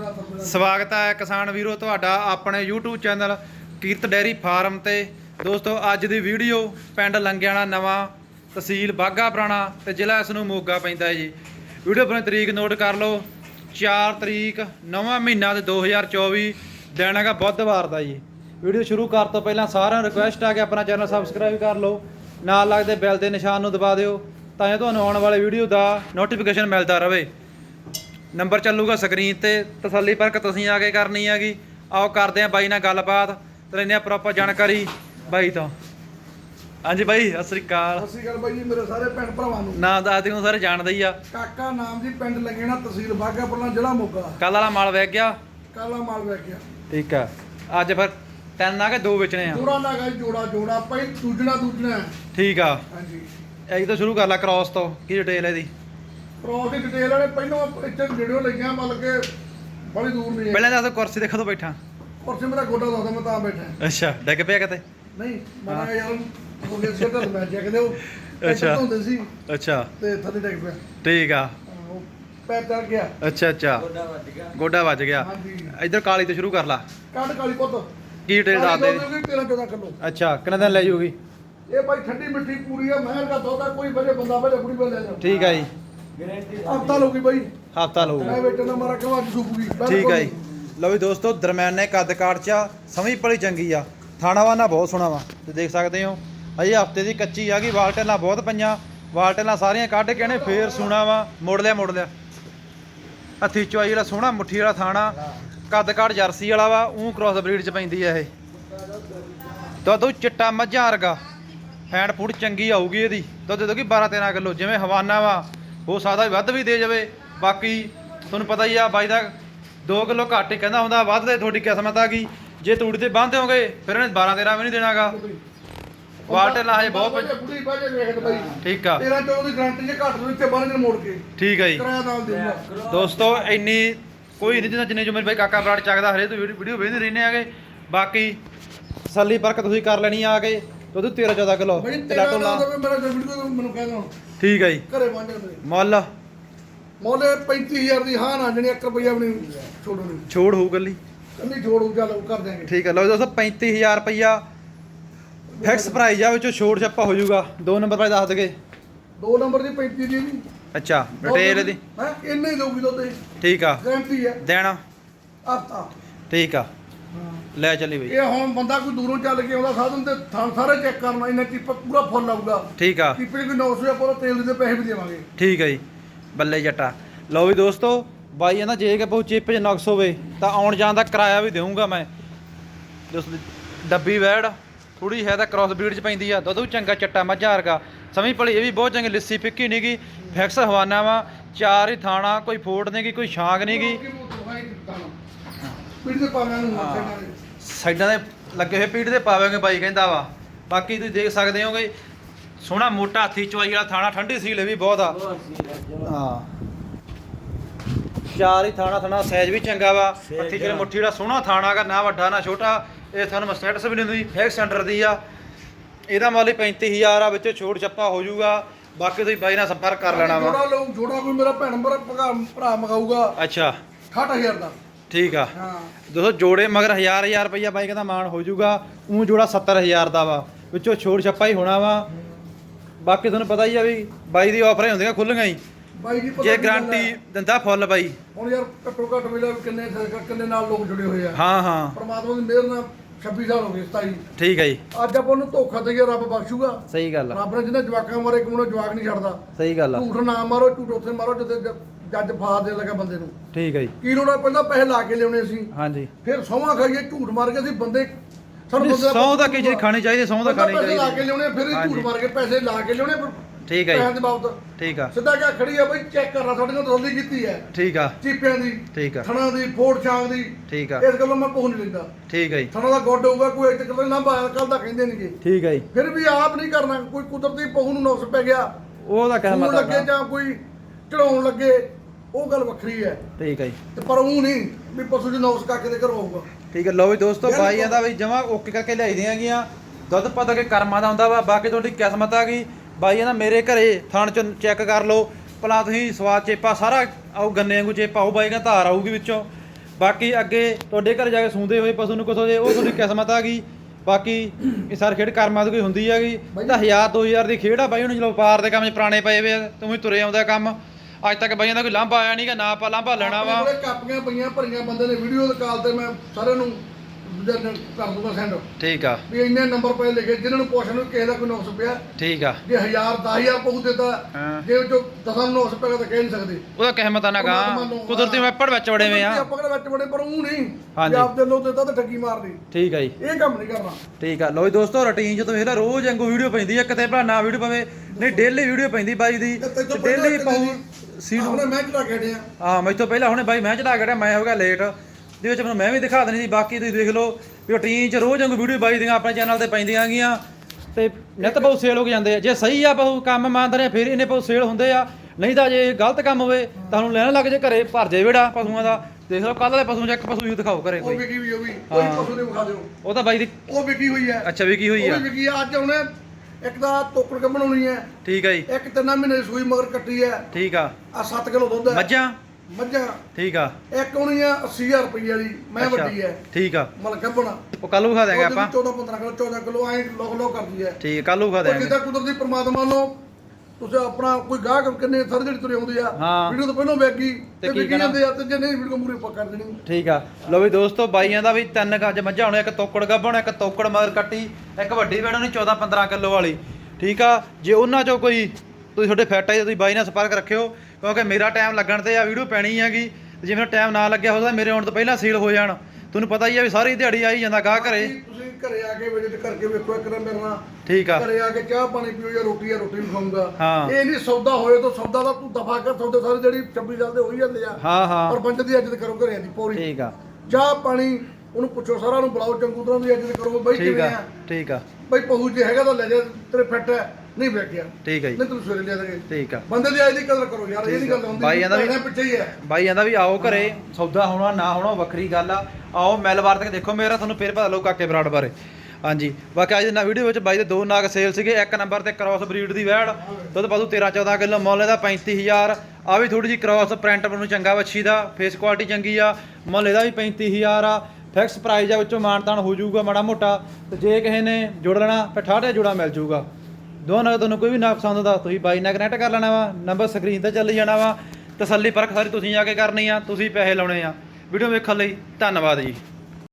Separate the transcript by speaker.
Speaker 1: ਸਵਾਗਤ ਹੈ ਕਿਸਾਨ ਵੀਰੋ ਤੁਹਾਡਾ ਆਪਣੇ YouTube channel Kirat dairy farm ਤੇ। ਦੋਸਤੋ, ਅੱਜ ਦੀ ਵੀਡੀਓ ਪਿੰਡ ਲੰਗਿਆਣਾ ਨਵਾਂ ਤਹਿਸੀਲ ਬਾਗਾ ਪੁਰਾਣਾ ਤੇ ਜ਼ਿਲ੍ਹਾ ਇਸ ਨੂੰ ਮੋਗਾ ਪੈਂਦਾ ਹੈ ਜੀ। ਵੀਡੀਓ ਆਪਣੀ ਤਰੀਕ ਨੋਟ ਕਰ ਲਓ 4 ਤਰੀਕ ਨਵਾਂ ਮਹੀਨਾ ਤੇ 2024 ਦਿਨ ਹੈਗਾ ਬੁੱਧਵਾਰ ਦਾ ਜੀ। ਵੀਡੀਓ ਸ਼ੁਰੂ ਕਰਨ ਤੋਂ ਪਹਿਲਾਂ ਸਾਰਿਆਂ ਨੂੰ ਰਿਕੁਐਸਟ ਆ ਕਿ ਆਪਣਾ ਚੈਨਲ ਸਬਸਕ੍ਰਾਈਬ ਕਰ ਲਓ, ਨਾਲ ਲੱਗਦੇ ਬੈਲ ਦੇ ਨਿਸ਼ਾਨ ਨੂੰ ਦਬਾ ਦਿਓ, ਤਾਂ ਜੋ ਤੁਹਾਨੂੰ ਆਉਣ ਵਾਲੇ ਵੀਡੀਓ ਦਾ ਨੋਟੀਫਿਕੇਸ਼ਨ ਮਿਲਦਾ ਰਹੇ। ਨੰਬਰ ਚੱਲੂਗਾ ਸਕਰੀਨ ਤੇ। ਤਸੱਲੀ ਪਰਖ ਤੁਸੀਂ ਆ ਕੇ ਕਰਨੀ ਹੈਗੀ। ਆਓ ਕਰਦੇ ਆ ਬਾਈ ਨਾਲ ਗੱਲਬਾਤ। ਤੇ ਲੈਂਦੇ ਆ ਪ੍ਰੋਪਰ ਜਾਣਕਾਰੀ ਬਾਈ ਤੋਂ। ਹਾਂਜੀ ਬਾਈ ਸਤਿ ਸ੍ਰੀ ਅਕਾਲ।
Speaker 2: ਸਤਿ ਸ਼੍ਰੀ ਅਕਾਲ ਬਾਈ ਜੀ ਮੇਰੇ ਸਾਰੇ ਭੈਣ ਭਰਾਵਾਂ ਨੂੰ।
Speaker 1: ਨਾਮ ਦੱਸ ਦਿਓ ਸਾਰੇ ਜਾਣਦੇ ਹੀ ਆ।
Speaker 2: ਕਾਕਾ ਨਾਮ ਜੀ ਪਿੰਡ ਲੱਗੇਣਾ ਤਹਿਸੀਲ ਬਾਗਾਪੁਰਲਾ ਜ਼ਿਲ੍ਹਾ ਮੋਗਾ।
Speaker 1: ਕੱਲ ਵਾਲਾ ਮਾਲ ਵਗ ਗਿਆ।
Speaker 2: ਕਾਲਾ ਮਾਲ ਵੇਖ ਗਿਆ।
Speaker 1: ਠੀਕ ਆ। ਅੱਜ ਫਿਰ ਤਿੰਨ ਆ ਕੇ ਦੋ ਵੇਚਣੇ ਆ?
Speaker 2: ਜੋੜਾ ਗਾਈ ਜੋੜਾ ਜੋੜਾ ਭਾਈ ਦੂਜਣਾ ਦੂਜਣਾ।
Speaker 1: ਠੀਕ ਆ।
Speaker 2: ਹਾਂਜੀ।
Speaker 1: ਇਹ ਤੋਂ ਸ਼ੁਰੂ ਕਰ ਲਾ ਕ੍ਰਾਸ ਤੋਂ। ਕੀ ਡਿਟੇਲ ਹੈ ਇਹਦੀ?
Speaker 2: ਪ੍ਰੋਸ ਦੀ ਡਿਟੇਲ ਵਾਲੇ ਪਹਿਲਾਂ ਇੱਥੇ ਵੀਡੀਓ ਲੱਗੀਆਂ ਮਤਲਬ ਕਿ ਬੜੀ ਦੂਰ ਨਹੀਂ ਹੈ।
Speaker 1: ਪਹਿਲਾਂ ਦੱਸ ਕੁਰਸੀ ਦੇਖੋ ਤੋਂ ਬੈਠਾ?
Speaker 2: ਕੁਰਸੀ ਮੇਰਾ ਗੋਡਾ ਦੱਸਦਾ ਮੈਂ ਤਾਂ ਬੈਠਾ।
Speaker 1: ਅੱਛਾ ਡਿੱਗ ਪਿਆ ਕਿਤੇ?
Speaker 2: ਨਹੀਂ ਮੈਂ ਕਿਹਾ ਯਾਰ ਹੋ ਗਿਆ ਸੀ ਮੈਂ ਜਗਦੇ ਉਹ
Speaker 1: ਅੱਛਾ।
Speaker 2: ਅੱਛਾ ਹੁੰਦੇ ਸੀ।
Speaker 1: ਅੱਛਾ।
Speaker 2: ਤੇ ਥੱਲੇ ਡਿੱਗ ਪਿਆ।
Speaker 1: ਠੀਕ ਆ।
Speaker 2: ਉਹ ਪੈਰ ਚੜ ਗਿਆ।
Speaker 1: ਅੱਛਾ ਅੱਛਾ। ਗੋਡਾ ਵੱਜ ਗਿਆ।
Speaker 2: ਹਾਂਜੀ।
Speaker 1: ਇੱਧਰ ਕਾਲੀ ਤੋਂ ਸ਼ੁਰੂ ਕਰ ਲਾ।
Speaker 2: ਕੱਢ ਕਾਲੀ ਪੁੱਤ।
Speaker 1: ਕੀ ਡਿਟੇਲ ਦੱਸ ਦੇ ਇਹਦੀ?
Speaker 2: 13 14 ਕਿਲੋ।
Speaker 1: ਅੱਛਾ ਕਿੰਨੇ ਦਿਨ ਲੈ ਜੂਗੀ?
Speaker 2: ਇਹ ਭਾਈ ਠੰਡੀ ਮਿੱਠੀ ਪੂਰੀ ਆ ਮਹਿਰ ਦਾ ਦੁੱਧ ਆ ਕੋਈ ਬੜੇ ਬੰਦਾ ਬੜੇ ਕੁੜੀ ਬਣ ਲੈ ਜਾ
Speaker 1: ਠੀਕ ਆ ਜੀ।
Speaker 2: ਹਫਤਾ ਲੋਗੀ ਬਾਈ।
Speaker 1: ਹਫਤਾ ਲਊਗਾ
Speaker 2: ਮੈਂ ਦਾ ਮਾਰਾ ਕਵਾ ਚ ਸੁੱਕੂਗੀ?
Speaker 1: ਠੀਕ ਹੈ ਜੀ। ਲਓ ਵੀ ਦੋਸਤੋ ਦਰਮਿਆਨੇ ਕੱਦ ਕਾਠ ਚ ਆ। ਸਮੀ ਪਲੀ ਚੰਗੀ ਆ। ਥਾਣਾ ਨਾ ਬਹੁਤ ਸੋਹਣਾ ਵਾ। ਤੇ ਦੇਖ ਸਕਦੇ ਹੋ। ਅਜੇ ਹਫ਼ਤੇ ਦੀ ਕੱਚੀ ਆ ਗਈ ਵਾਲਟੇਲਾਂ ਬਹੁਤ ਪਈਆਂ। ਵਾਲਟੇਲਾਂ ਸਾਰੀਆਂ ਕੱਢ ਕੇ ਨੇ ਫੇਰ ਸੁਣਾ ਵਾ। ਮੋੜ ਲਿਆ ਮੋੜ ਲਿਆ। ਹੱਥੀ ਚੁਆਈ ਜਿਹੜਾ ਸੋਹਣਾ ਮੁੱਠੀ ਵਾਲਾ ਥਾਣਾ। ਕੱਦ ਕਾਠ ਜਰਸੀ ਵਾਲਾ ਵਾ ਉਹ ਕ੍ਰਾਸ ਬਰੀਡ ਚ ਪੈਂਦੀ ਆ ਇਹ। ਦੁੱਧ ਚਿੱਟਾ ਮੱਝਾਂ ਵਰਗਾ। ਫੈਂਟ ਫੂਡ ਚੰਗੀ ਆਊਗੀ ਇਹਦੀ। ਦੁੱਧ ਦੋਗੀ 12 13 ਕਿਲੋ ਜਿਵੇਂ ਹਵਾਨਾ ਵਾ। ਹੋ ਸਕਦਾ ਵੱਧ ਵੀ ਦੇ ਜਾਵੇ। ਬਾਕੀ ਤੁਹਾਨੂੰ ਪਤਾ ਹੀ ਆ ਬਾਈ ਦਾ 2 ਕਿਲੋ ਘੱਟ ਹੀ ਕਹਿੰਦਾ ਹੁੰਦਾ ਵੱਧ ਦੇ ਤੁਹਾਡੀ ਕਿਸਮਤ ਆ ਗਈ। ਜੇ ਤੂੜੀ ਤੇ ਬੰਨ੍ਹਦੇ ਹੋਗੇ ਫਿਰ ਇਹਨੇ 12 13 ਵੀ ਨਹੀਂ ਦੇਣਾਗਾ। ਵਾਲਟੇ ਲਾ ਹਜੇ ਬਹੁਤ
Speaker 2: ਬਾਜੇ ਬਾਈ।
Speaker 1: ਠੀਕ ਆ।
Speaker 2: 13 14 ਦੀ ਗਾਰੰਟੀ ਜੇ ਘੱਟ ਨੂੰ ਇੱਥੇ ਬੰਨ ਕੇ ਮੋੜ ਕੇ।
Speaker 1: ਠੀਕ ਆ ਜੀ।
Speaker 2: ਕਿਰਾਇਆ ਨਾਲ
Speaker 1: ਦੋਸਤੋ ਇੰਨੀ ਕੋਈ ਨਹੀਂ ਜਿੰਨਾ ਜਿੰਨੇ ਜੋ ਮੇਰੇ ਬਾਈ ਕਾਕਾ ਬਰਾੜ ਚੱਕਦਾ ਹਰੇ ਤੋਂ ਵੀਡੀਓ ਵੇਖਦੇ ਰਹਿੰਦੇ ਆਗੇ। ਬਾਕੀ ਤਸੱਲੀ ਪਰਖ ਤੁਸੀਂ ਕਰ ਲੈਣੀ ਆ ਕੇ ਦੁੱਧ 13 14 ਕਿਲੋ
Speaker 2: ਬਈ
Speaker 1: ਤੇ ਲਾਟੋ
Speaker 2: 13
Speaker 1: ਲਾ
Speaker 2: ਦਾ ਮੇਰਾ ਵੀਡੀਓ ਮੈਨੂੰ ਕਹਿੰਦਾ
Speaker 1: ਠੀਕ ਆ ਜੀ।
Speaker 2: ਘਰੇ ਬੰਨ ਜਾਂਦੇ
Speaker 1: ਮੁੱਲ?
Speaker 2: ਮੋਲੇ 35000 ਦੀ ਹਾਂ ਨਾ ਜਣੀ 1 ਰੁਪਿਆ ਵੀ ਨਹੀਂ ਛੋੜੋ
Speaker 1: ਹੋਊ ਗੱਲੀ
Speaker 2: ਕੰਨੀ ਛੋੜੂ ਚੱਲ ਉਹ ਕਰ ਦਿਆਂਗੇ।
Speaker 1: ਠੀਕ ਹੈ ਲਓ ਜੀ ਦੋਸਤੋ 35000 ਰੁਪਈਆ। ਫਿਕਸ ਪ੍ਰਾਈਸ ਆ ਵਿੱਚੋਂ ਛੋੜ ਛੱਪਾ ਹੋ ਜਾਊਗਾ। ਦੋ ਨੰਬਰ ਪਰ ਦੱਸ ਦਗੇ।
Speaker 2: ਦੋ ਨੰਬਰ ਦੀ 35 ਦੀ ਨਹੀਂ
Speaker 1: ਅੱਛਾ ਡਿਟੇਲ ਦੀ?
Speaker 2: ਹੈ ਇੰਨੇ ਹੀ ਦਊਗੀ ਦੁੱਧ
Speaker 1: ਠੀਕ ਆ।
Speaker 2: ਗਾਰੰਟੀ ਹੈ
Speaker 1: ਦੇਣਾ।
Speaker 2: ਹਫਤਾ
Speaker 1: ਠੀਕ ਆ। ਲੈ ਚੱਲੀ ਬਈ।
Speaker 2: ਇਹ ਹੁਣ ਬੰਦਾ ਕੋਈ ਦੂਰੋਂ ਚੱਲ ਕੇ ਆਉਂਦਾ ਸਾਧਨ ਤੇ ਥਣ ਸਾਰੇ ਚੈੱਕ ਕਰਨਾ ਇਹਨੇ ਟਿੱਪ ਪੂਰਾ ਫੁੱਲ ਆਊਗਾ।
Speaker 1: ਠੀਕ ਆ।
Speaker 2: ਟਿੱਪੇ ਕੋਈ 900 ਰੁਪਏ ਪੂਰਾ ਤੇਲ ਦੇ ਪੈਸੇ ਵੀ ਦੇਵਾਂਗੇ।
Speaker 1: ਠੀਕ ਹੈ ਜੀ ਬੱਲੇ ਜੱਟਾ। ਲਓ ਵੀ ਦੋਸਤੋ ਬਾਈ ਕਹਿੰਦਾ ਜੇ ਕਿ ਬਹੁਤ ਚਿੱਪ 'ਚ ਨੁਕਸ ਹੋਵੇ ਤਾਂ ਆਉਣ ਜਾਣ ਦਾ ਕਿਰਾਇਆ ਵੀ ਦੇਵਾਂਗਾ ਮੈਂ। ਦੋਸਤ ਡੱਬੀ ਵੈੜ ਥੋੜੀ ਹੈ ਤਾਂ ਕ੍ਰਾਸ ਬਰੀਡ 'ਚ ਪੈਂਦੀ ਆ ਦੁੱਧ ਵੀ ਚੰਗਾ ਚੱਟਾ ਮੱਝਾਂ ਵਰਗਾ। ਸਮੀ ਭਲੀ ਇਹ ਵੀ ਬਹੁਤ ਚੰਗੀ ਲਿੱਸੀ ਫਿੱਕੀ ਨਹੀਂਗੀ ਫਿਕਸ ਹਵਾਨਾ ਵਾ ਚਾਰ ਹੀ ਥਾਣਾ ਕੋਈ ਫੋੜ ਨਹੀਂਗੀ ਕੋਈ ਛਾਂਗ ਨਹੀਂਗੀ
Speaker 2: ਪੀੜ ਦੇ ਪਾਵਾਂ ਨੂੰ
Speaker 1: ਹਾਂ।
Speaker 2: ਮਾਰਦੇ ਨਾਲ
Speaker 1: ਸਾਈਡਾਂ ਦੇ ਲੱਗੇ ਹੋਏ ਪੀੜ ਦੇ ਪਾਵਾਂਗੇ ਬਾਈ ਕਹਿੰਦਾ ਵਾ। ਬਾਕੀ ਤੁਸੀਂ ਦੇਖ ਸਕਦੇ ਹੋਗੇ ਸੋਹਣਾ ਮੋਟਾ ਹਾਥੀ ਚਵਾਈ ਵਾਲਾ ਥਾਣਾ ਠੰਡੀ ਸੀਲ ਵੀ ਬਹੁਤ ਆ। ਹਾਂ ਚਾਰ ਹੀ ਥਾਣਾ ਥਾਣਾ ਸਾਈਜ਼ ਵੀ ਚੰਗਾ ਵਾ। ਹੱਥੀ ਜਿਹੜੇ ਮੁੱਠੀ ਜਿਹੜਾ ਸੋਹਣਾ ਥਾਣਾ ਗਾ ਨਾ ਵੱਡਾ ਨਾ ਛੋਟਾ ਇਹ ਤੁਹਾਨੂੰ ਮਸਟੈਟਸ ਵੀ ਨਹੀਂ ਹੁੰਦੀ ਫੈਕ ਸੈਂਟਰ ਦੀ ਆ। ਇਹਦਾ ਮੁੱਲ ਹੀ 35000 ਆ ਵਿੱਚ ਛੋਟ ਛੱਪਾ ਹੋ ਜਾਊਗਾ। ਬਾਕੀ ਤੁਸੀਂ ਬਾਈ ਨਾਲ ਸੰਪਰਕ ਕਰ ਲੈਣਾ ਵਾ।
Speaker 2: ਜੋੜਾ ਲਊ ਜੋੜਾ ਕੋਈ ਮੇਰਾ ਭੈਣ ਮੇਰਾ ਭਰਾ ਮਗਾਊਗਾ।
Speaker 1: ਅੱਛਾ।
Speaker 2: 68000 ਦਾ।
Speaker 1: ਠੀਕ ਆ।
Speaker 2: ਹਾਂ
Speaker 1: ਦੋਸਤੋ ਜੋੜੇ ਮਗਰ ਹਜ਼ਾਰ ਹਜ਼ਾਰ ਰੁਪਈਆ ਬਾਈ ਕਹਿੰਦਾ ਮਾਨ ਹੋ ਜਾਊਗਾ। ਉਹ ਜੋੜਾ 70000 ਦਾ ਵਾ। ਵਿੱਚੋਂ ਛੋੜ ਛੱਪਾ ਹੀ ਹੋਣਾ ਵਾ। ਬਾਕੀ ਤੁਹਾਨੂੰ ਪਤਾ ਹੀ ਆ ਵੀ ਬਾਈ ਦੀ ਆਫਰਾਂ ਹੀ ਹੁੰਦੀਆਂ ਖੁੱਲੀਆਂ ਹੀ।
Speaker 2: ਬਾਈ ਜੀ ਪਤਾ
Speaker 1: ਜੇ
Speaker 2: ਕੀ ਗੱਲ
Speaker 1: ਗਾਰੰਟੀ? ਦਿੰਦਾ ਫੁੱਲ ਬਾਈ।
Speaker 2: ਹੁਣ ਯਾਰ ਘੱਟੋ ਘੱਟ ਵੇਲੇ ਕਿੰਨੇ ਕਿੰਨੇ ਨਾਲ ਲੋਕ ਜੁੜੇ ਹੋਏ ਆ।
Speaker 1: ਹਾਂ ਹਾਂ।
Speaker 2: ਪਰਮਾਤਮਾ ਦੀ ਮਿਹਰ ਨਾਲ 26 ਸਾਲ ਹੋ ਗਏ 27
Speaker 1: ਠੀਕ ਹੈ ਜੀ।
Speaker 2: ਅੱਜ ਆਪਾਂ ਨੂੰ ਧੋਖਾ ਦੇਈਏ ਰੱਬ ਬਖਸ਼ੂਗਾ।
Speaker 1: ਸਹੀ ਗੱਲ ਆ।
Speaker 2: ਰੱਬ ਨੇ ਜਿਹਨੇ ਜਵਾਕਾਂ ਮਾਰੇ ਕੋਈ ਨੂੰ ਜਵਾਕ ਨਹੀਂ ਛੱਡਦਾ।
Speaker 1: ਸਹੀ ਗੱਲ ਆ।
Speaker 2: ਝੂਠ ਨਾ ਮਾਰੋ ਝੂਠ ਉੱਥੇ ਮਾਰੋ ਜਿੱਥੇ ਜ- ਜੱਜ ਫਾਸ ਦੇ ਲੱਗਾ ਬੰਦੇ ਨੂੰ।
Speaker 1: ਠੀਕ ਹੈ ਜੀ।
Speaker 2: ਕੀ ਲੋੜ ਆ ਪਹਿਲਾਂ ਪੈਸੇ ਲਾ ਕੇ ਲਿਆਉਣੇ ਸੀ।
Speaker 1: ਹਾਂਜੀ।
Speaker 2: ਫਿਰ ਸੌਂਹਾਂ ਖਾਈਏ ਝੂਠ ਮਾਰ ਕੇ ਅਸੀਂ ਬੰਦੇ ਸਾਨੂੰ ਬੰਦੇ
Speaker 1: ਸੌ ਦਾ ਖਾਣੀ ਚਾਹੀਦੀ ਸੌ ਦਾ ਖਾਣੀ
Speaker 2: ਪੈਸੇ ਲਾ
Speaker 1: ਚਾਹੀਦੀ।
Speaker 2: ਕੇ ਲਿਆਉਣੇ ਫਿਰ। ਝੂਠ ਮਾਰ ਕੇ ਪੈਸੇ ਲਾ ਕੇ ਲਿਆਉਣੇ ਫਿਰ
Speaker 1: ਠੀਕ ਹੈ
Speaker 2: ਪੈਸਿਆਂ ਦੇ ਬਾਬਤ
Speaker 1: ਠੀਕ ਆ।
Speaker 2: ਸਿੱਧਾ ਕਿਆ ਖੜੀ ਆ ਬਈ ਚੈੱਕ ਕਰ ਲਾ ਤੁਹਾਡੇ ਨਾਲ ਤਸੱਲੀ ਕੀਤੀ ਹੈ।
Speaker 1: ਠੀਕ ਆ।
Speaker 2: ਚੀਪਿਆਂ ਦੀ
Speaker 1: ਠੀਕ ਆ।
Speaker 2: ਥਣਾ ਦੀ ਫੋੜ ਛਾਂਗ ਦੀ।
Speaker 1: ਠੀਕ ਆ।
Speaker 2: ਇਸ ਗੱਲੋਂ ਮੈਂ ਕੋਹ ਨਹੀਂ ਲੈਂਦਾ।
Speaker 1: ਠੀਕ ਹੈ ਜੀ।
Speaker 2: ਥਣਾ ਦਾ ਗੋਡ ਹੋਊਗਾ ਕੋਈ ਇੱਥੇ ਕਦੇ ਨਾ ਬਾਹਰ ਕੱਲ ਦਾ ਕਹਿੰਦੇ ਨਹੀਂਗੇ
Speaker 1: ਠੀਕ ਹੈ ਜੀ।
Speaker 2: ਫਿਰ ਵੀ ਆਪ ਨਹੀਂ ਕਰਨਾ ਕੋਈ ਕੁਦਰਤੀ ਪਹੂ ਨੂੰ ਨੁਕਸ ਪੈ ਗਿਆ।
Speaker 1: ਉਹਦਾ
Speaker 2: ਖੂਨ
Speaker 1: ਕਹਿਮਤ
Speaker 2: ਲੱਗੇ ਜਾਂ ਕੋਈ ਚੜਾਉਣ ਲੱਗੇ ਉਹ ਗੱਲ ਵੱਖਰੀ ਹੈ।
Speaker 1: ਠੀਕ ਹੈ ਜੀ।
Speaker 2: ਤੇ ਪਰ ਉਹ ਨਹੀਂ ਵੀ ਪਸ਼ੂ ਦੀ ਨੁਕਸ ਕਾਕੇ ਦੇ ਘਰ
Speaker 1: ਠੀਕ ਹੈ ਲਓ ਵੀ ਦੋਸਤੋ। ਬਾਈ ਆਂਦਾ ਵੀ ਜਮਾ ਓਕੇ ਕਰਕੇ ਲਿਆਈ ਦੀਆਂ ਗੀਆਂ ਦੁੱਧ ਪਤਾ ਕਿ ਕਰਮਾਂ ਦਾ ਹੁੰਦਾ ਵਾ ਬਾਕੀ ਤੁਹਾਡੀ ਕਿਸਮਤ ਆ ਗਈ। ਬਾਈ ਆਂਦਾ ਮੇਰੇ ਘਰੇ ਥਣ ਚ ਚੈੱਕ ਕਰ ਲਓ। ਭਲਾ ਤੁਸੀਂ ਸਵਾਦ ਚੇਪਾ ਸਾਰਾ ਆਉ ਗੰਨੇ ਵਾਂਗੂ ਚੇਪਾ ਆਊ ਬਾਈ ਕਹਿੰਦਾ ਧਾਰ ਆਊਗੀ ਵਿੱਚੋਂ। ਬਾਕੀ ਅੱਗੇ ਤੁਹਾਡੇ ਘਰ ਜਾ ਕੇ ਸੂੰਦੇ ਹੋਏ ਪਸ਼ੂ ਨੂੰ ਕੁਛ ਜੇ ਉਹ ਤੁਹਾਡੀ ਕਿਸਮਤ ਆ ਗਈ। ਬਾਕੀ ਇਹ ਸਾਰੀ ਖੇਡ ਕਰਮਾਂ ਦੀ ਕੋਈ ਹੁੰਦੀ ਹੈਗੀ ਤਾਂ 1000 2000 ਦੀ ਖੇਡ ਆ ਬਾਈ ਹੁਣ ਜਦੋਂ ਵਪਾਰ ਦੇ ਕੰਮ 'ਚ ਪੁਰਾਣੇ ਪਏ ਵੇ ਆ, ਤੂੰ ਵੀ ਤੁਰੇ ਆਉਂਦਾ ਕੰਮ। ਅੱਜ ਤੱਕ ਬਾਈਆਂ ਦਾ ਕੋਈ ਲਾਂਭਾ ਆਇਆ ਨਹੀਂਗਾ ਨਾ ਆਪਾਂ ਲਾਂਭਾ ਲੈਣਾ ਵਾ।
Speaker 2: ਆਪਣੇ ਕੋਲੇ ਕਾਪੀਆਂ ਪਈਆਂ ਭਰੀਆਂ ਬੰਦੇ ਨੇ ਵੀਡੀਓ ਕਾਲ ਤੇ ਮੈਂ ਸਾਰਿਆਂ ਨੂੰ ਜਨ- ਕਰ ਦੂੰਗਾ ਸੈਂਡ
Speaker 1: ਠੀਕ ਆ।
Speaker 2: ਵੀ ਇੰਨੇ ਨੰਬਰ ਪਏ ਲਿਖੇ ਜਿਨ੍ਹਾਂ ਨੂੰ ਪੁੱਛਣ ਨੂੰ ਕਿਸੇ ਦਾ ਕੋਈ ਨੁਕਸ ਪਿਆ
Speaker 1: ਠੀਕ ਆ।
Speaker 2: ਜੇ 1000 10000 ਪਊ ਦਿੱਤਾ
Speaker 1: ਹਾਂ।
Speaker 2: ਜੇ ਜੋ ਦਸਾਂ ਨੂੰ ਨੁਕਸ ਪਿਆ ਤਾਂ ਕਹਿ ਨਹੀਂ ਸਕਦੇ।
Speaker 1: ਉਹਦਾ ਕਿਸਮਤ ਆ ਨਾ ਗਾ।
Speaker 2: ਉਹਨਾਂ ਨੂੰ-
Speaker 1: ਕੁਦਰਤੀ ਮੈਪੜ ਵਿੱਚ ਵੜੇ ਵੇ ਆ।
Speaker 2: ਆਪਾਂ ਕਿਹੜਾ ਵਿੱਚ ਬੜੇ ਪਰ ਉਹ ਨਹੀਂ।
Speaker 1: ਹਾਂਜੀ।
Speaker 2: ਜੇ ਆਪ ਦੇ ਲੋ ਦਿੱਤਾ ਤਾਂ ਠੱਗੀ ਮਾਰਦੀ
Speaker 1: ਠੀਕ ਆ ਜੀ।
Speaker 2: ਇਹ ਕੰਮ ਨਹੀਂ ਕਰਨਾ।
Speaker 1: ਠੀਕ ਆ। ਲੋ ਜੀ ਦੋਸਤੋ ਰੁਟੀਨ ਚ ਤੁਸੀਂ ਇਹਦਾ ਰੋਜ਼ ਵਾਂਗੂ ਵੀਡੀਓ ਪੈਂਦੀ ਆ ਕਿਤੇ ਭਲਾ ਨਾ ਵੀਡੀਓ ਪਵੇ ਨਹੀਂ ਡੇਲੀ ਵੀਡੀਓ ਪੈਂਦੀ ਬਾਈ ਦੀ। ਡੇਲੀ ਪਾਉ ਸੀਨ
Speaker 2: ਉਹਨੇ ਮੈਂ ਚੜਾ ਕੇ ਹਟਿਆ।
Speaker 1: ਹਾਂ ਮੈਥੋਂ ਪਹਿਲਾਂ ਹੁਣੇ ਬਾਈ ਮੈਂ ਚੜਾ ਗਿਆ ਮੈਂ ਹੋ ਗਿਆ ਲੇਟ ਦੇ ਵਿੱਚ ਮੈਨੂੰ ਮੈਂ ਵੀ ਦਿਖਾ ਦੇਣੀ ਸੀ ਬਾਕੀ ਤੁਸੀਂ ਦੇਖ ਲਓ ਵੀ ਰੁਟੀਨ ਚ ਰੋਜ਼ ਵਾਂਗੂ ਵੀਡੀਓ ਬਾਈ ਦੀਆਂ ਆਪਣੇ ਚੈਨਲ ਤੇ ਪੈਂਦੀਆਂ ਗੀਆਂ। ਤੇ ਨਿੱਤ ਬਹੁਤ ਸੇਲ ਹੋ ਕੇ ਜਾਂਦੇ ਆ। ਜੇ ਸਹੀ ਆ ਬਹੁ ਕੰਮ ਮੰਨਦੇ ਨੇ ਫਿਰ ਇਹਨੇ ਬਹੁਤ ਸੇਲ ਹੁੰਦੇ ਆ। ਨਹੀਂ ਤਾਂ ਜੇ ਗਲਤ ਕੰਮ ਹੋਵੇ ਤੁਹਾਨੂੰ ਲੈਣ ਲੱਗ ਜੇ ਘਰੇ ਭਰ ਜੇ ਵਿੜਾ ਪਸ਼ੂਆਂ ਦਾ। ਦੇਖ ਲਓ ਕੱਲ ਵਾਲੇ ਪਸ਼ੂ ਚ ਇੱਕ ਪਸ਼ੂ ਵੀ ਦਿਖਾਓ ਘਰੇ
Speaker 2: ਉਹ
Speaker 1: ਕੋਈ
Speaker 2: ਵਿਕੀ ਵੀ ਉਹ ਵੀ ਕੋਈ। ਪਸ਼ੂ ਦੇ ਵਿਖਾ ਦਿਓ।
Speaker 1: ਉਹ ਤਾਂ ਬਾਈ ਦੀ
Speaker 2: ਉਹ ਵਿਕੀ ਹੋਈ ਹੈ
Speaker 1: ਅੱਛਾ ਵੀ ਕੀ ਹੋਈ
Speaker 2: ਉਹ
Speaker 1: ਆ।
Speaker 2: ਵੀ ਵਿਕੀ ਆ ਅੱਜ ਉਹਨੇ ਇੱਕ ਤਾਂ ਤੋਕੜ ਕੇ ਬਣਾਉਣੀ ਹੈ?
Speaker 1: ਠੀਕ ਆ ਜੀ।
Speaker 2: ਇੱਕ ਤਿੰਨ ਮਹੀਨੇ ਦੀ ਸੂਈ ਮਗਰ ਕੱਟੀ ਹੈ।
Speaker 1: ਠੀਕ ਆ।
Speaker 2: ਆ 7 ਕਿਲੋ ਦੁੱਧ ਹੈ।
Speaker 1: ਮੱਝਾਂ?
Speaker 2: ਮੱਝਾਂ।
Speaker 1: ਠੀਕ ਆ।
Speaker 2: ਇੱਕ ਹੋਣੀ ਆ 80000 ਰੁਪਏ ਵਾਲੀ। ਮੈਂ
Speaker 1: ਅੱਛਾ,
Speaker 2: ਵੱਡੀ ਹੈ।
Speaker 1: ਠੀਕ ਆ।
Speaker 2: ਮਤਲਬ ਗੱਬਣਾ
Speaker 1: ਉਹ ਕੱਲ ਨੂੰ ਖਾ ਦੇਾਂਗੇ ਆਪਾਂ।
Speaker 2: 14 15 ਕਿਲੋ 14 ਕਿਲੋ ਐ ਲੋਕ ਲੋਕ ਕਰਦੀ ਹੈ।
Speaker 1: ਠੀਕ ਕੱਲ ਨੂੰ ਖਾ
Speaker 2: ਉਹ
Speaker 1: ਦੇਾਂਗੇ
Speaker 2: ਜਿੱਦਾਂ ਕੁਦਰਤੀ ਪ੍ਰਮਾਤਮਾ ਨੂੰ ਤੁਸੀਂ ਆਪਣਾ ਕੋਈ ਗਾਹਕ ਕਿੰਨੇ ਸਰ ਜਿਹੜੀ ਤੁਰੇ ਆਉਂਦੇ ਆ?
Speaker 1: ਹਾਂ।
Speaker 2: ਵੀਡੀਓ ਤੋਂ ਪਹਿਲਾਂ ਵੇਗੀ
Speaker 1: ਤੇ ਕੀ
Speaker 2: ਵਿਕੀ
Speaker 1: ਕਹਿਣਾ?
Speaker 2: ਜਾਂਦੇ ਆ ਤੇ ਜੇ ਨਹੀਂ ਵੀਡੀਓ ਮੂਰੇ ਪੱਕਾ ਦੇਣੀ।
Speaker 1: ਠੀਕ ਆ। ਲੋ ਵੀ ਦੋਸਤੋ ਬਾਈਆਂ ਦਾ ਵੀ ਤਿੰਨ ਗੱਜ ਮੱਝਾਂ ਹੋਣੇ ਇੱਕ ਤੋਕੜ ਗੱਭਣ ਇੱਕ ਤੋਕੜ ਮਗਰ ਕੱਟੀ ਇੱਕ ਵੱਡੀ ਵੇੜ ਹੋਣੀ 14 15 ਕਿਲੋ ਵਾਲੀ। ਠੀਕ ਆ? ਜੇ ਉਹਨਾਂ ਚੋਂ ਕੋਈ ਤੁਸੀਂ ਤੁਹਾਡੇ ਫਿੱਟ ਆ ਤੁਸੀਂ ਬਾਈ ਨਾਲ ਸੰਪਰਕ ਰੱਖਿਓ ਕਿਉਂਕਿ ਮੇਰਾ ਟਾਈਮ ਲੱਗਣ ਤੇ ਆ ਵੀਡੀਓ ਪੈਣੀ ਹੈਗੀ। ਤੇ ਜੇ ਮੇਰਾ ਟਾਈਮ ਨਾ ਲੱਗਿਆ ਹੋਦਾ ਮੇਰੇ ਆਉਣ ਤੋਂ ਪਹਿਲਾਂ ਸੀਲ ਹੋ ਜਾਣ। ਤੁਹਾਨੂੰ ਪਤਾ ਹੀ ਆ ਵੀ ਸਾਰੀ ਦਿਹਾੜੀ ਆਈ ਜਾਂਦਾ ਗਾਹ ਘਰੇ।
Speaker 2: ਘਰੇ ਆ ਕੇ ਵਿਜ਼ਿਟ ਕਰਕੇ ਵੇਖੋ ਇੱਕ ਦਿਨ ਮੇਰੇ ਨਾਲ
Speaker 1: ਠੀਕ ਆ।
Speaker 2: ਘਰੇ ਆ ਕੇ ਚਾਹ ਪਾਣੀ ਪੀਓ ਜਾਂ ਰੋਟੀ ਆ ਰੋਟੀ ਵੀ ਖਾਊਂਗਾ।
Speaker 1: ਹਾਂ।
Speaker 2: ਇਹ ਨਹੀਂ ਸੌਦਾ ਹੋਏ ਤਾਂ ਸੌਦਾ ਦਾ ਤੂੰ ਦਫਾ ਕਰ ਸੌਦੇ ਸਾਰੇ ਜਿਹੜੀ 26 ਸਾਲ ਦੇ ਹੋਈ ਜਾਂਦੇ ਆ।
Speaker 1: ਹਾਂ ਹਾਂ।
Speaker 2: ਪਰ ਬੰਦੇ ਦੀ ਇੱਜ਼ਤ ਕਰੋ ਘਰੇ ਦੀ ਪੂਰੀ।
Speaker 1: ਠੀਕ ਆ।
Speaker 2: ਚਾਹ ਪਾਣੀ ਉਹਨੂੰ ਪੁੱਛੋ ਸਾਰਾ ਨੂੰ ਬੁਲਾਓ ਚੰਗੂ ਤਰ੍ਹਾਂ ਦੀ ਇੱਜ਼ਤ ਕਰੋ ਬਈ
Speaker 1: ਠੀਕ
Speaker 2: ਕਿਵੇਂ
Speaker 1: ਆ।
Speaker 2: ਆ
Speaker 1: ਠੀਕ ਆ।
Speaker 2: ਬਈ ਪਹੂ ਜੇ ਹੈਗਾ ਤਾਂ ਲੈ ਜਾ ਤੇਰੇ ਫਿੱਟ ਹੈ। ਨਹੀਂ ਵੇਖਿਆ।
Speaker 1: ਠੀਕ ਆ ਜੀ।
Speaker 2: ਨਹੀਂ ਤੈਨੂੰ ਸਵੇਰੇ ਲਿਆ ਦਾਂਗੇ।
Speaker 1: ਠੀਕ ਆ।
Speaker 2: ਬੰਦੇ ਦੀ ਅੱਜ ਦੀ ਕਦਰ ਕਰੋ ਯਾਰ ਇਹ ਨਹੀਂ ਗੱਲ ਹੁੰਦੀ
Speaker 1: ਬਾਈ ਕਹਿੰਦਾ ਵੀ-
Speaker 2: ਭੈਣਾਂ ਪਿੱਛੇ ਹੀ ਹੈ।
Speaker 1: ਬਾਈ ਕਹਿੰਦਾ ਵੀ ਆਓ ਘਰੇ ਸੌਦਾ ਹੋਣਾ ਨਾ ਹੋਣਾ ਉਹ ਵੱਖਰੀ ਗੱਲ ਆ। ਆਓ ਮਿਲ ਵਾਰ ਤੱਕ ਦੇਖੋ ਮੇਰਾ ਤੁਹਾਨੂੰ ਫੇਰ ਪਤਾ ਲੱਗੂ ਕਾਕੇ ਬਰਾੜ ਬਾਰੇ। ਹਾਂਜੀ, ਬਾਕੀ ਅੱਜ ਦੀ ਵੀਡੀਓ ਵਿੱਚ ਬਾਈ ਦੇ ਦੋ ਨਾਗ ਸੇਲ ਸੀਗੇ, ਇੱਕ ਨੰਬਰ ਤੇ ਕ੍ਰਾਸ ਬਰੀਡ ਦੀ ਵੈੜ, ਦੁੱਧ ਪਾਦੂ 13 14 ਕਿਲੋ, ਮੁੱਲ ਇਹਦਾ 35000 ਆ ਵੀ ਥੋੜੀ ਜੀ ਕ੍ਰਾਸ ਪ੍ਰਿੰਟ ਨੂੰ ਚੰਗਾ ਵੱਛੀ ਦਾ ਫੇਸ ਕੁਆਲਿਟੀ ਚੰਗੀ ਆ, ਮੁੱਲ ਇਹਦਾ ਵੀ 35000 ਆ। ਫਿਕਸ ਪ੍ਰਾਈਸ ਆ ਵਿੱਚੋਂ ਮਾਨਤਾਨ ਹੋ ਜਾਊਗਾ ਮਾੜਾ ਮੋਟਾ, ਤੇ ਜੇ ਕਿਸੇ ਨੇ ਜੁੜ ਲੈਣਾ, ਫਿਰ ਠਾਠੇ ਜੁੜਾ ਮਿਲ ਜਾਊਗਾ। ਦੋਨਾਂ ਤੁਹਾਨੂੰ ਕੋਈ ਵੀ ਨਾ ਪਸੰਦ ਆਉਂਦਾ ਤੁਸੀਂ ਬਾਈ ਨਾਲ ਕਨੈਕਟ ਕਰ ਲੈਣਾ ਵਾ ਨੰਬਰ ਸਕਰੀਨ ਤੇ ਚੱਲੀ ਜਾਣਾ ਵਾ, ਤਸੱਲੀ ਪਰਖ ਸਾਰੀ ਤੁਸੀਂ ਆ ਕੇ ਕਰਨੀ ਆ, ਤੁਸੀਂ ਪੈਸੇ ਲਾਉਣੇ ਆ। ਵੀਡੀਓ ਵੇਖਣ ਲਈ ਧੰਨਵਾਦ ਜੀ।